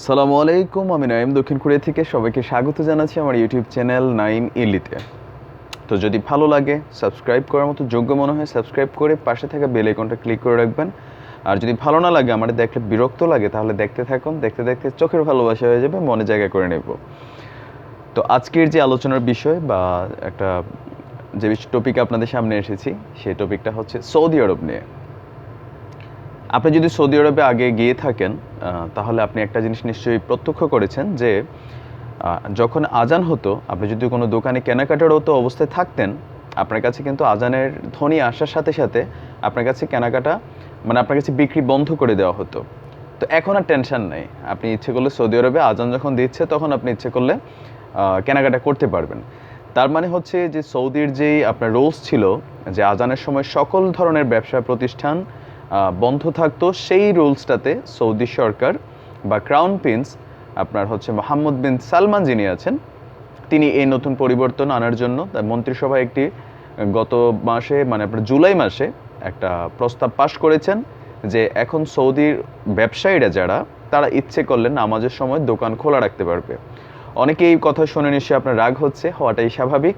সালামু আলাইকুম, আমি নাইম দক্ষিণ কোরিয়া থেকে সবাইকে স্বাগত জানাচ্ছি আমার ইউটিউব চ্যানেল নাইম ইলিতে। তো যদি ভালো লাগে, সাবস্ক্রাইব করার মতো যোগ্য মনে হয়, সাবস্ক্রাইব করে পাশে থাকা বেল আইকনটা ক্লিক করে রাখবেন। আর যদি ভালো না লাগে, আমার দেখলে বিরক্ত লাগে, তাহলে দেখতে থাকুন, দেখতে দেখতে চোখের ভালোবাসা হয়ে যাবে, মনে জায়গা করে নেব। তো আজকের যে আলোচনার বিষয় বা একটা যে টপিক আপনাদের সামনে এসেছি, সেই টপিকটা হচ্ছে সৌদি আরব নিয়ে। আপনি যদি সৌদি আরবে আগে গিয়ে থাকেন তাহলে আপনি একটা জিনিস নিশ্চয়ই প্রত্যক্ষ করেছেন যে যখন আজান হতো, আপনি যদি কোনো দোকানে কেনাকাটারত অবস্থায় থাকতেন, আপনার কাছে কিন্তু আজানের ধ্বনি আসার সাথে সাথে আপনার কাছে কেনাকাটা মানে আপনার কাছে বিক্রি বন্ধ করে দেওয়া হতো। তো এখন আর টেনশন নেই। আপনি ইচ্ছে করলে সৌদি আরবে আজান যখন দিচ্ছে, তখন আপনি ইচ্ছে করলে কেনাকাটা করতে পারবেন। তার মানে হচ্ছে যে সৌদির যেই আপনার রোলস ছিল, যে আজানের সময় সকল ধরনের ব্যবসা প্রতিষ্ঠান বন্ধ থাকতো, সেই রুলসটাতে সৌদি সরকার বা ক্রাউন প্রিন্স আপনার হচ্ছে মোহাম্মদ বিন সালমান যিনি আছেন, তিনি এই নতুন পরিবর্তন আনার জন্য, তার মন্ত্রিসভায় একটি গত মাসে মানে আপনার জুলাই মাসে একটা প্রস্তাব পাশ করেছেন যে এখন সৌদির ব্যবসায়ীরা যারা, তারা ইচ্ছে করলে নামাজের সময় দোকান খোলা রাখতে পারবে। অনেকে এই কথা শুনে নিশ্চয়ই আপনার রাগ হচ্ছে, হওয়াটাই স্বাভাবিক।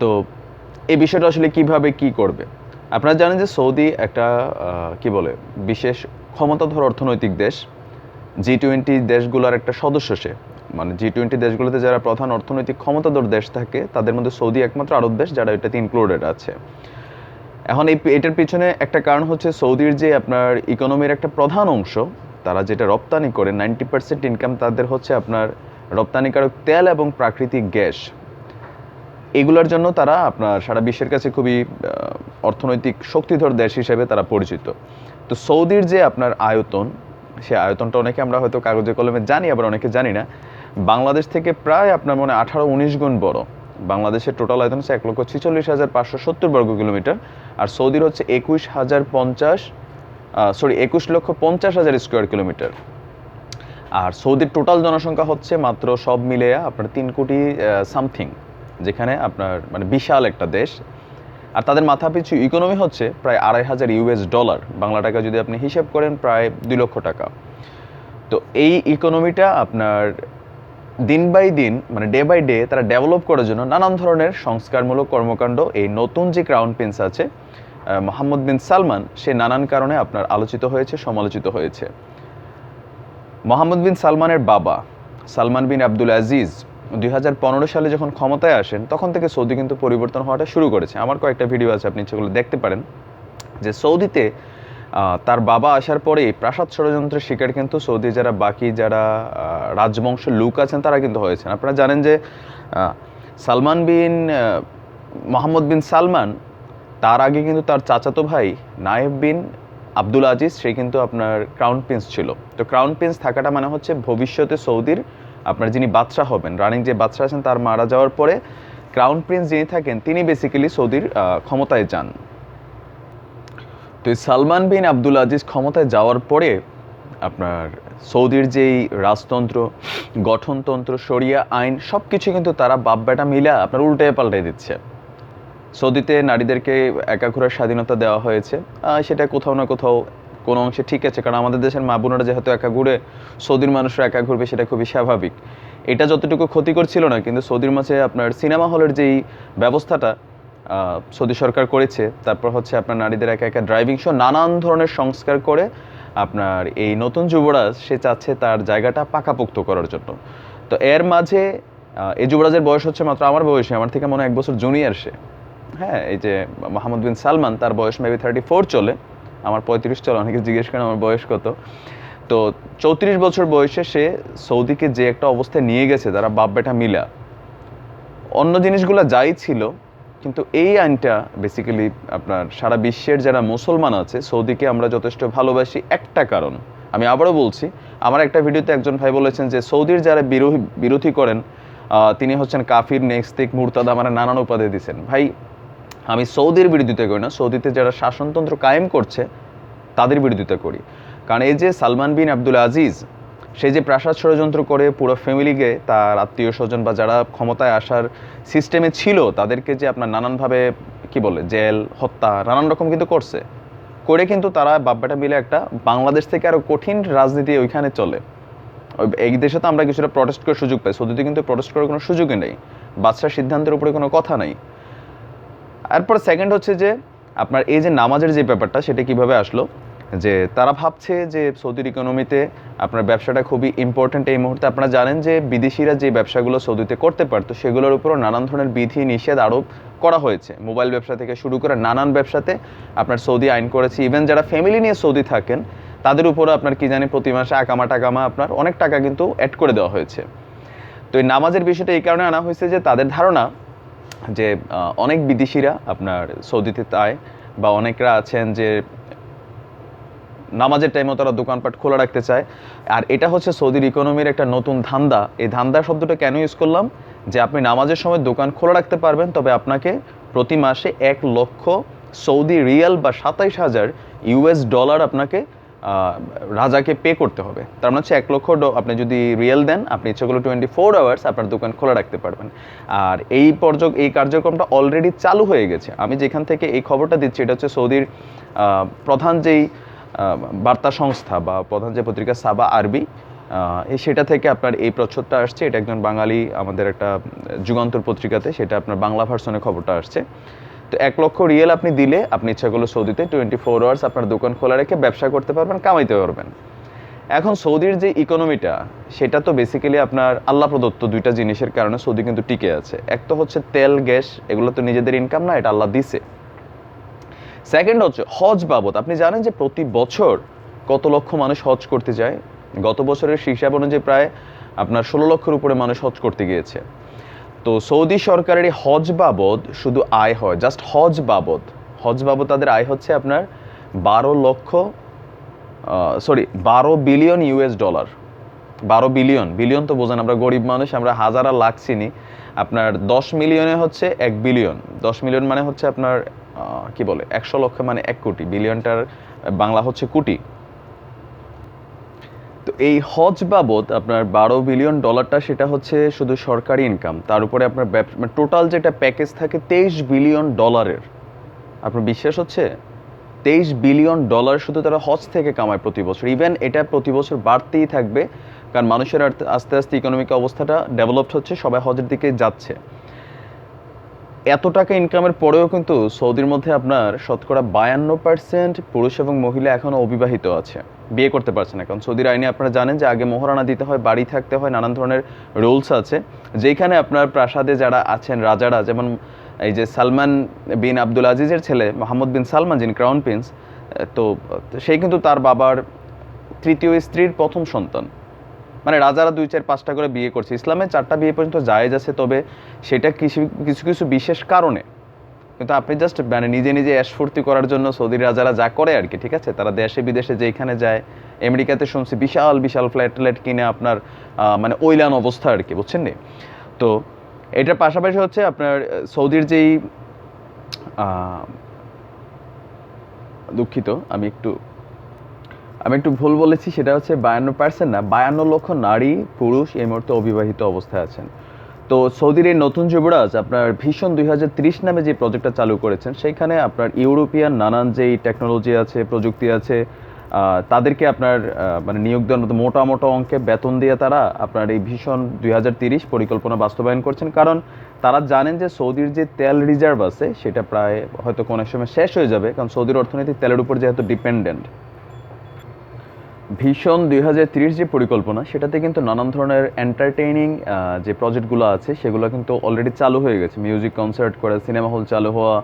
তো এই বিষয়টা আসলে কীভাবে কি করবে? আপনারা জানেন যে সৌদি একটা কি বলে, বিশেষ ক্ষমতাধর অর্থনৈতিক দেশ। জি টোয়েন্টি দেশগুলোর একটা সদস্য সে। মানে জি টোয়েন্টি দেশগুলোতে যারা প্রধান অর্থনৈতিক ক্ষমতাধর দেশ থাকে, তাদের মধ্যে সৌদি একমাত্র আরব দেশ যারা এটাতে ইনক্লুডেড আছে। এখন এই এটার পিছনে একটা কারণ হচ্ছে সৌদির যে আপনার ইকোনমির একটা প্রধান অংশ, তারা যেটা রপ্তানি করে নাইনটি পার্সেন্ট ইনকাম তাদের হচ্ছে আপনার রপ্তানিকারক তেল এবং প্রাকৃতিক গ্যাস। এগুলোর জন্য তারা আপনার সারা বিশ্বের কাছে খুবই অর্থনৈতিক শক্তিধর দেশ হিসেবে তারা পরিচিত। তো সৌদির যে আপনার আয়তন, সে আয়তনটা অনেকে আমরা হয়তো কাগজে কলমে জানি, আবার অনেকে জানি না। বাংলাদেশ থেকে প্রায় আপনার মনে আঠারো, উনিশ গুণ বড়। বাংলাদেশের টোটাল আয়তন হচ্ছে এক লক্ষ ছিচল্লিশ হাজার পাঁচশো সত্তর বর্গ কিলোমিটার। আর সৌদির হচ্ছে একুশ হাজার পঞ্চাশ সরি একুশ লক্ষ পঞ্চাশ হাজার স্কোয়ার কিলোমিটার আর সৌদির টোটাল জনসংখ্যা হচ্ছে মাত্র সব মিলে আপনার তিন কোটি সামথিং যেখানে আপনার মানে বিশাল একটা দেশ। আর তাদের মাথাপিছু ইকোনমি হচ্ছে প্রায় আড়াই হাজার ইউএস ডলার বাংলা টাকা যদি আপনি হিসাব করেন প্রায় দুই লক্ষ টাকা। তো এই ইকোনমিটা আপনার দিন বাই দিন মানে ডে বাই ডে তারা ডেভেলপ করার জন্য নানান ধরনের সংস্কারমূলক কর্মকাণ্ড, এই নতুন যে ক্রাউন প্রিন্স আছে মোহাম্মদ বিন সালমান, সে নানান কারণে আপনার আলোচিত হয়েছে, সমালোচিত হয়েছে। মোহাম্মদ বিন সালমানের বাবা সালমান বিন আব্দুল আজিজ দুই হাজার পনেরো সালে যখন ক্ষমতায় আসেন তখন থেকে সৌদি কিন্তু পরিবর্তন হওয়াটা শুরু করেছে। আমার কয়েকটা ভিডিও আছে আপনি সেগুলো দেখতে পারেন। যে সৌদিতে তার বাবা আসার পরেই প্রাসাদ ষড়যন্ত্রের শিকার কিন্তু সৌদি যারা বাকি যারা আহ, রাজবংশের লোক আছেন তারা কিন্তু হয়েছেন। আপনারা জানেন যে সালমান বিন মোহাম্মদ বিন সালমান তার আগে কিন্তু তার চাচাতো ভাই নায়েব বিন আব্দুল আজিজ সে কিন্তু আপনার ক্রাউন প্রিন্স ছিল। তো ক্রাউন প্রিন্স থাকাটা মানে হচ্ছে ভবিষ্যতে সৌদির আপনার যিনি বাদশাহ হবেন, রানিং যে বাদশাহ আছেন, তার মারা যাওয়ার পরে ক্রাউন প্রিন্স যিনি থাকেন, তিনি বেসিক্যালি সৌদির ক্ষমতায় যান। তো সালমান বিন আব্দুল আজিজ ক্ষমতায় যাওয়ার পরে আপনার সৌদির যেই রাজতন্ত্র, গঠনতন্ত্র, শরিয়া আইন সব কিছু কিন্তু তারা বাপ বেটা মিলা আপনার উল্টে পাল্টে দিচ্ছে। সৌদিতে নারীদেরকে একা স্বাধীনতা দেওয়া হয়েছে। সেটা কোথাও না কোথাও কোনো অংশে ঠিক আছে, কারণ আমাদের দেশের মা বোনেরা যেহেতু একা ঘুরে সৌদির মানুষরা একা ঘুরবে সেটা খুবই স্বাভাবিক। এটা যতটুকু ক্ষতিকর ছিল না, কিন্তু সৌদির মাঝে আপনার সিনেমা হলের যেই ব্যবস্থাটা সৌদি সরকার করেছে, তারপর হচ্ছে আপনার নারীদের একা একা ড্রাইভিং শো নানান ধরনের সংস্কার করে আপনার এই নতুন যুবরাজ, সে চাচ্ছে তার জায়গাটা পাকাপোক্ত করার জন্য। তো এর মাঝে এই যুবরাজের বয়স হচ্ছে মাত্র আমার বয়সে, আমার থেকে মনে হয় এক বছর জুনিয়র সে। হ্যাঁ এই যে মোহাম্মদ বিন সালমান, তার বয়স মেবি থার্টি ফোর চলে। আমার পঁয়ত্রিশ চল, অনেকে জিজ্ঞেস করেন আমার বয়স কত। তো চৌত্রিশ বছর বয়সে সে সৌদিকে যে একটা অবস্থায় নিয়ে গেছে, তারা বাপ বেটা মিলা। অন্য জিনিসগুলো যাই ছিল, কিন্তু এই আইনটা বেসিক্যালি আপনার সারা বিশ্বের যারা মুসলমান আছে, সৌদিকে আমরা যথেষ্ট ভালোবাসি একটা কারণ। আমি আবারও বলছি, আমার একটা ভিডিওতে একজন ভাই বলেছেন যে সৌদির যারা বিরোধী বিরোধী করেন তিনি হচ্ছেন কাফির নেক্সতিক মুরতাদা মানে নানান উপাধি দিচ্ছেন ভাই আমি সৌদির বিরোধিতা করি না। সৌদিতে যারা শাসনতন্ত্র কায়েম করছে, তাদের বিরোধিতা করি। কারণ এই যে সালমান বিন আব্দুল আজিজ, সে যে প্রাসাদ ষড়যন্ত্র করে পুরো ফ্যামিলিকে, তার আত্মীয় স্বজন বা যারা ক্ষমতায় আসার সিস্টেমে ছিল, তাদেরকে যে আপনার নানানভাবে, কি বলে, জেল, হত্যা, নানান রকম কিন্তু করছে, করে কিন্তু তারা বাব্বাটা মিলে একটা বাংলাদেশ থেকে আরও কঠিন রাজনীতি ওইখানে চলে। ওই- এই দেশে তো আমরা কিছুটা প্রটেস্ট করার সুযোগ পাই। সৌদিতে কিন্তু প্রটেস্ট করার কোনো সুযোগই নেই। বাদশার সিদ্ধান্তের উপরে কোনো কথা নাই। এরপর সেকেন্ড হচ্ছে যে, আপনার এই যে নামাজের যে ব্যাপারটা, সেটা কীভাবে আসলো? যে তারা ভাবছে যে সৌদির ইকোনমিতে আপনার ব্যবসাটা খুবই ইম্পর্ট্যান্ট এই মুহূর্তে। আপনারা জানেন যে বিদেশিরা যে ব্যবসাগুলো সৌদিতে করতে পারতো, সেগুলোর উপরও নানান ধরনের বিধি নিষেধ আরোপ করা হয়েছে। মোবাইল ব্যবসা থেকে শুরু করে নানান ব্যবসাতে আপনার সৌদি আইন করেছে। ইভেন যারা ফ্যামিলি নিয়ে সৌদি থাকেন, তাদের উপরও আপনার কি জানি প্রতি মাসে আকামা টাকামা আপনার অনেক টাকা কিন্তু অ্যাড করে দেওয়া হয়েছে। তো এই নামাজের বিষয়টা এই কারণে আনা হয়েছে যে তাদের ধারণা যে অনেক বিদেশিরা আপনার সৌদিতে তাই বা অনেকরা আছেন যে, নামাজের টাইমও তারা দোকানপাট খোলা রাখতে চায়। আর এটা হচ্ছে সৌদির ইকোনমির একটা নতুন ধান্দা। এই ধান্দা শব্দটা কেন ইউজ করলাম? যে, আপনি নামাজের সময় দোকান খোলা রাখতে পারবেন, তবে আপনাকে প্রতি মাসে এক লক্ষ সৌদি রিয়াল বা সাতাইশ হাজার ইউএস ডলার আপনাকে রাজাকে পে করতে হবে। তার মানে হচ্ছে এক লক্ষ আপনি যদি রিয়েল দেন, আপনি ইচ্ছে করলে টোয়েন্টি ফোর আওয়ার্স আপনার দোকান খোলা রাখতে পারবেন। আর এই পর্যক এই কার্যক্রমটা অলরেডি চালু হয়ে গেছে। আমি যেখান থেকে এই খবরটা দিচ্ছি, এটা হচ্ছে সৌদির প্রধান যেই বার্তা সংস্থা বা প্রধান যে পত্রিকা সাবা আরবি সেটা থেকে আপনার এই প্রচ্ছদটা আসছে। এটা একজন বাঙালি আমাদের একটা যুগান্তর পত্রিকাতে, সেটা আপনার বাংলা ভার্সনে খবরটা আসছে। তো এক লক্ষ রিয়েল আপনি দিলে, আপনি ইচ্ছা করলে সৌদিতে টোয়েন্টি ফোর আওয়ার্স আপনার দোকান খোলা রেখে ব্যবসা করতে পারবেন, কামাইতে পারবেন। এখন সৌদির যে ইকোনমিটা সেটা তো বেসিক্যালি আপনার আল্লাহ প্রদত্ত দুইটা জিনিসের কারণে সৌদি কিন্তু টিকে আছে। এক তো হচ্ছে তেল, গ্যাস, এগুলো তো নিজেদের ইনকাম না, এটা আল্লাহ দিছে। সেকেন্ড হচ্ছে হজ বাবদ। আপনি জানেন যে প্রতি বছর কত লক্ষ মানুষ হজ করতে যায়? গত বছরের হিসাব অনুযায়ী প্রায় আপনার ষোলো লক্ষের উপরে মানুষ হজ করতে গিয়েছে। তো সৌদি সরকারের হজ বাবদ শুধু আয় হয় জাস্ট হজ বাবদ। হজ বাবদ তাদের আয় হচ্ছে আপনার বারো লক্ষ সরি বারো বিলিয়ন ইউএস ডলার বারো বিলিয়ন বিলিয়ন তো বোঝেন, আমরা গরিব মানুষ, আমরা হাজার আর লাখ চিনি। আপনার দশ মিলিয়নে হচ্ছে এক বিলিয়ন দশ মিলিয়ন মানে হচ্ছে আপনার কি বলে, একশো লক্ষ মানে এক কোটি। বিলিয়নটার বাংলা হচ্ছে কোটি। তো এই হজ বাবদ আপনার বারো বিলিয়ন ডলারটা সেটা হচ্ছে শুধু সরকারি ইনকাম তার উপরে আপনার টোটাল যেটা প্যাকেজ থাকে তেইশ বিলিয়ন ডলারের আপনার বিশ্বাস হচ্ছে? তেইশ বিলিয়ন ডলার শুধু তারা হজ থেকে কামায় প্রতি বছর। ইভেন এটা প্রতি বছর বাড়তেই থাকবে। কারণ মানুষের আস্তে আস্তে ইকোনমিক অবস্থাটা ডেভেলপড হচ্ছে, সবাই হজের দিকে যাচ্ছে। এত টাকা ইনকামের পরেও কিন্তু সৌদির মধ্যে আপনার শতকরা বায়ান্ন পার্সেন্ট পুরুষ এবং মহিলা এখনও অবিবাহিত আছে। বিয়ে করতে পারছে না, কারণ সৌদির আইনে আপনারা জানেন যে আগে মোহরানা দিতে হয়, বাড়ি থাকতে হয়, নানান ধরনের রুলস আছে। যেখানে আপনার প্রাসাদে যারা আছেন, রাজারা, যেমন এই যে সালমান বিন আব্দুল আজিজের ছেলে মোহাম্মদ বিন সালমান, যিনি ক্রাউন প্রিন্স তো সেই কিন্তু তার বাবার তৃতীয় স্ত্রীর প্রথম সন্তান। মানে রাজারা দুই চার পাঁচটা করে বিয়ে করছে। ইসলামে চারটা বিয়ে পর্যন্ত জায়েজ আছে, তবে সেটা কিছু কিছু কিছু বিশেষ কারণে। কিন্তু আপনি জাস্ট মানে নিজে নিজে অ্যাশ ফুর্তি করার জন্য সৌদি রাজারা যা করে আর কি, ঠিক আছে? তারা দেশে, বিদেশে যেখানে যায়, আমেরিকাতে শুনছি বিশাল বিশাল ফ্ল্যাট ট্ল্যাট কিনে আপনার মানে ওইলান অবস্থা আর কি, বুঝছেন নি? তো এটার পাশাপাশি হচ্ছে আপনার সৌদির যেই দুঃখিত, আমি একটু আমি একটু ভুল বলেছি, সেটা হচ্ছে বায়ান্ন পার্সেন্ট না, বায়ান্ন লক্ষ নারী, পুরুষ এই মুহূর্তে অবিবাহিত অবস্থায় আছেন। তো সৌদির এই নতুন যুবরাজ আপনার ভীষণ দুই নামে যে প্রজেক্টটা চালু করেছেন, সেইখানে আপনার ইউরোপিয়ান নানান যেই টেকনোলজি আছে, প্রযুক্তি আছে তাদেরকে আপনার মানে নিয়োগ দেওয়ার মতো মোটা মোটা অঙ্কে বেতন দিয়ে তারা আপনার এই ভীষণ দুই পরিকল্পনা বাস্তবায়ন করছেন। কারণ তারা জানেন যে সৌদির যে তেল রিজার্ভ আছে, সেটা প্রায় হয়তো কোনো সময় শেষ হয়ে যাবে, কারণ সৌদির অর্থনীতি তেলের উপর যেহেতু ডিপেন্ডেন্ট ভীষণ দুই যে পরিকল্পনা, সেটাতে কিন্তু নানান ধরনের এন্টারটেইনিং যে প্রজেক্টগুলো আছে, সেগুলো কিন্তু অলরেডি চালু হয়ে গেছে। মিউজিক কনসার্ট করে সিনেমা হল চালু হওয়া,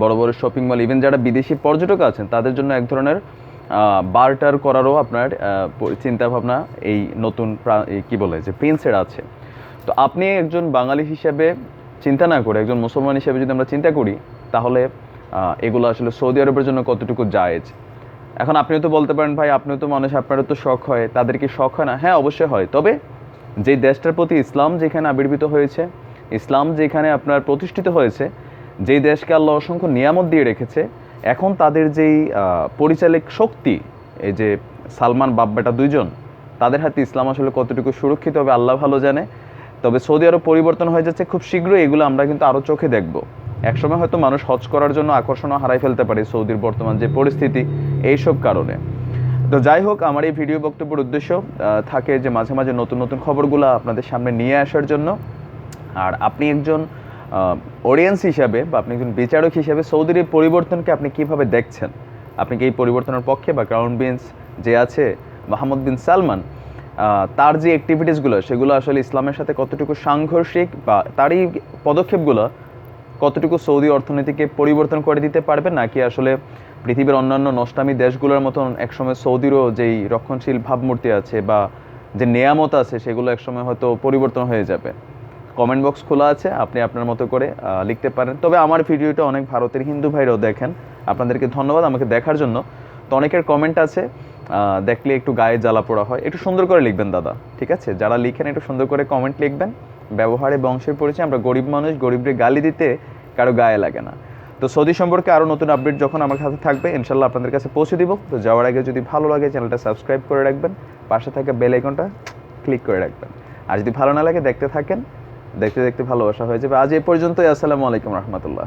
বড় বড় শপিং মল ইভেন যারা বিদেশি পর্যটক আছেন, তাদের জন্য এক ধরনের বারটার করারও আপনার চিন্তাভাবনা এই নতুন কি বলে, যে প্রিন্সের আছে। তো আপনি একজন বাঙালি হিসাবে চিন্তা না করে, একজন মুসলমান হিসাবে যদি আমরা চিন্তা করি, তাহলে এগুলো আসলে সৌদি আরবের জন্য কতটুকু জায়েজ? এখন আপনিও তো বলতে পারেন, ভাই, আপনিও তো মানুষ, আপনারও তো শখ হয়। তাদের কি শখ হয় না? হ্যাঁ অবশ্যই হয়। তবে যে দেশটার প্রতি ইসলাম যেখানে আবির্ভূত হয়েছে, ইসলাম যেখানে আপনার প্রতিষ্ঠিত হয়েছে যেই দেশকে আল্লাহ অসংখ্য নিয়ামত দিয়ে রেখেছে, এখন তাদের যেই পরিচালক শক্তি, এই যে সালমান বাব্বাটা দুইজন, তাদের হাতে ইসলাম আসলে কতটুকু সুরক্ষিত হবে, আল্লাহ ভালো জানে। তবে সৌদি আরব পরিবর্তন হয়ে যাচ্ছে, খুব শীঘ্রই এগুলো আমরা কিন্তু আরও চোখে দেখব। একসময় হয়তো মানুষ হজ করার জন্য আকর্ষণও হারাই ফেলতে পারে সৌদির বর্তমান যে পরিস্থিতি এইসব কারণে। তো যাই হোক, আমার এই ভিডিও বক্তব্যের উদ্দেশ্য থাকে যে মাঝে মাঝে নতুন নতুন খবরগুলো আপনাদের সামনে নিয়ে আসার জন্য। আর আপনি একজন অডিয়েন্স হিসাবে বা আপনি একজন বিচারক হিসাবে সৌদির এই পরিবর্তনকে আপনি কীভাবে দেখছেন? আপনি কি এই পরিবর্তনের পক্ষে বা ক্রাউন বিনস যে আছে মাহমুদ বিন সালমান তার যে অ্যাক্টিভিটিসগুলো সেগুলো আসলে ইসলামের সাথে কতটুকু সাংঘর্ষিক বা তারই পদক্ষেপগুলো কতটুকু সৌদি অর্থনীতিকে পরিবর্তন করে দিতে পারবে, নাকি আসলে পৃথিবীর অন্যান্য নষ্টামী দেশগুলোর মতন একসময় সৌদিরও যেই রক্ষণশীল ভাবমূর্তি আছে বা যে নেয়ামত আছে, সেগুলো একসময় হয়তো পরিবর্তন হয়ে যাবে? কমেন্ট বক্স খোলা আছে, আপনি আপনার মতো করে লিখতে পারেন। তবে আমার ভিডিওটা অনেক ভারতের হিন্দু ভাইরাও দেখেন। আপনাদেরকে ধন্যবাদ আমাকে দেখার জন্য। তো অনেকের কমেন্ট আছে দেখলে একটু গায়ে জ্বালা পোড়া হয়। একটু সুন্দর করে লিখবেন, দাদা। ঠিক আছে? যারা লিখেন, একটু সুন্দর করে কমেন্ট লিখবেন। ব্যবহারে বংশের পরিচয়, আমরা গরিব মানুষ, গরিবদের গালি দিতে কারও গায়ে লাগে না। তো সৌদি সম্পর্কে আরও নতুন আপডেট যখন আমার কাছে থাকবে ইনশাল্লাহ আপনাদের কাছে পৌঁছে দিব। তো যাওয়ার আগে যদি ভালো লাগে, চ্যানেলটা সাবস্ক্রাইব করে রাখবেন। পাশে থাকা বেল আইকনটা ক্লিক করে রাখবেন। আর যদি ভালো না লাগে, দেখতে থাকেন। দেখতে দেখতে ভালোবাসা হয়ে যাবে। আজ এ পর্যন্তই। আসসালামু আলাইকুম রহমতুল্লাহ।